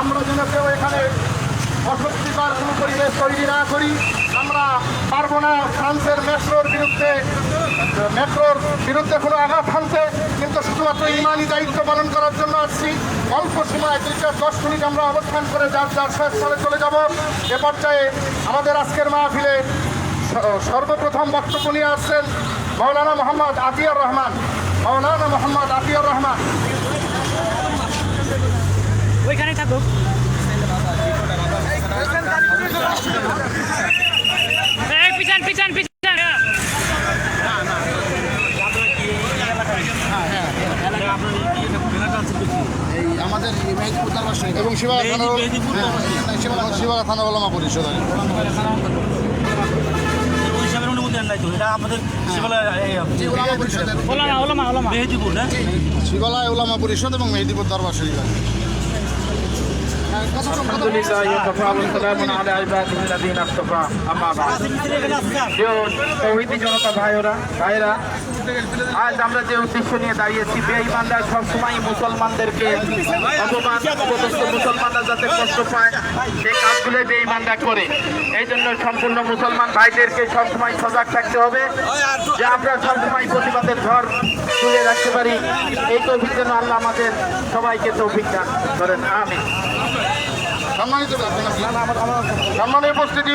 আমরা যেন কেউ এখানে অস্বস্তিকর কোনো পরিবেশ তৈরি না করি আমরা পারব ফ্রান্সের মেট্রোর বিরুদ্ধে মেট্রোর বিরুদ্ধে কোনো আঘাত হানতে কিন্তু শুধুমাত্র ইমানি দায়িত্ব পালন করার জন্য আসছি অল্প সময় দুই দশ মিনিট আমরা অবস্থান করে যার যার স্থলে চলে যাব এ আমাদের আজকের মাহফিলে সর্বপ্রথম বক্তব্য নিয়ে আসছেন মৌলানা মোহাম্মদ আতিয়ার রহমান মৌলানা মোহাম্মদ আতিয়ার রহমান। ওইখানে থাকুক পিছান পিছান পিছান। এই আমাদের এবং শিবাগা থানা শিবাগা শিবাগা থানা ওলামা পরিষদ আর নাই তো এটা আমাদের মেহেদিপুর না? শিবালয় ওলামা পরিষদ এবং মেহেদিপুর দরবার শরীফ আর কি। হ্যাঁ, প্রিয় তৌহিদি জনতা ভাইরা ভাইরা আজ আমরা যে উদ্দেশ্য নিয়ে দাঁড়িয়েছি বেঈমানরা সবসময় মুসলমানদেরকে অপমান অপদস্থ মুসলমানরা যাতে কষ্ট পায় সেই কাজগুলো বেঈমানরা করে। এই জন্য সম্পূর্ণ মুসলমান ভাইদেরকে সবসময় সজাগ থাকতে হবে যে আমরা সবসময় প্রতিবাদের ঝড় তুলে রাখতে পারি। এই তৌফিক যেন আল্লাহ আমাদের সবাইকে তৌফিক দান করেন। আমিন। সম্মানিত? সম্মানীয় উপস্থিতি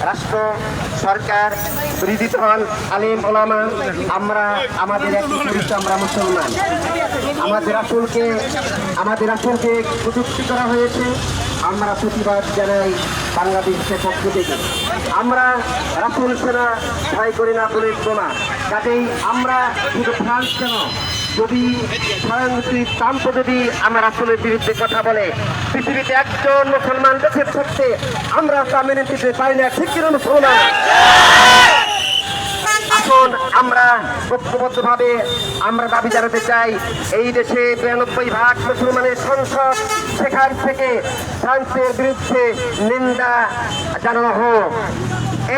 রাষ্ট্র, সরকার, বিরোধী দল, আলিম, ওলামা, আমরা আমাদের পরিচয় আমরা মুসলমান। আমাদের রাসুলকে আমাদের রাসুলকে প্রযুক্তি করা হয়েছে। আমরা প্রতিবাদ জানাই বাংলাদেশের পক্ষ থেকে। আমরা রাসুল সেনা ভয় করি না পুলিশ বোমা কাজেই আমরা শুধু ফ্রান্স কেন যদি স্বয়ংক্রিয় ট্রাম্প যদি আমার আসলের বিরুদ্ধে কথা বলে, পৃথিবীতে একজন মুসলমান দেশের সত্ত্বে আমরা তা মেনে নিতে পারি না, ঠিক কিনা মুসলমান? এখন আমরা ঐক্যবদ্ধভাবে আমরা দাবি জানাতে চাই, এই দেশে বিরানব্বই ভাগ মুসলমানের সংসদ সেখান থেকে ফ্রান্সের বিরুদ্ধে নিন্দা জানানো হোক।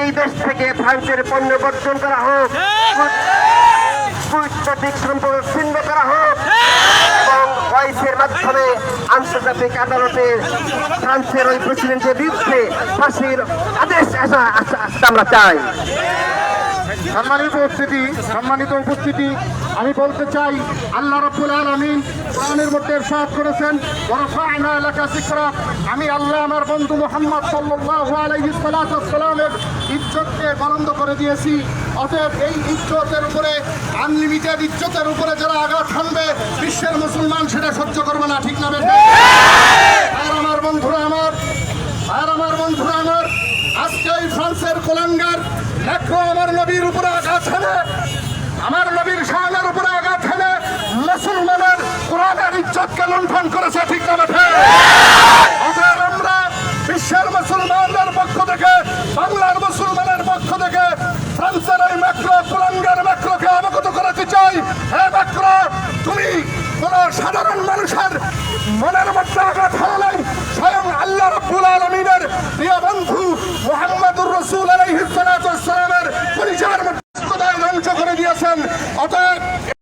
এই দেশ থেকে ফ্রান্সের পণ্য বর্জন করা হোক। চাই। সম্মানিত উপস্থিতি সম্মানিত উপস্থিতি, আমি বলতে চাই, আল্লাহ রব্বুল আলমিন কোরআনের মধ্যে ইরশাদ করেছেন ওয়ারাফা'না লাকা যিকরাক আমি আল্লাহ আমার বন্ধু মোহাম্মদ সাল্লামের ইজ্জতকে বলন্দ করে দিয়েছি। অতএব এই ইজ্জতের উপরে আনলিমিটেড ইজ্জতের উপরে যারা আঘাত হানবে, বিশ্বের মুসলমান সেটা সহ্য করবে না, ঠিক না আর আমার বন্ধুরা আমার, আর আমার বন্ধুরা আমার, আজকে এই ফ্রান্সের কোলাঙ্গার, দেখো আমার নবীর উপরে আঘাত হেলে আমার নবীর শাহানের উপরে আঘাত হেলে মুসলমানের কোরআনের ইজ্জতকে লুণ্ঠন করেছে, ঠিক না অতএব আমরা বিশ্বের মুসলমানদের পক্ষ থেকে, বাংলার মুসলমানের পক্ষ থেকে মনের মধ্যে আঘাত হারালেন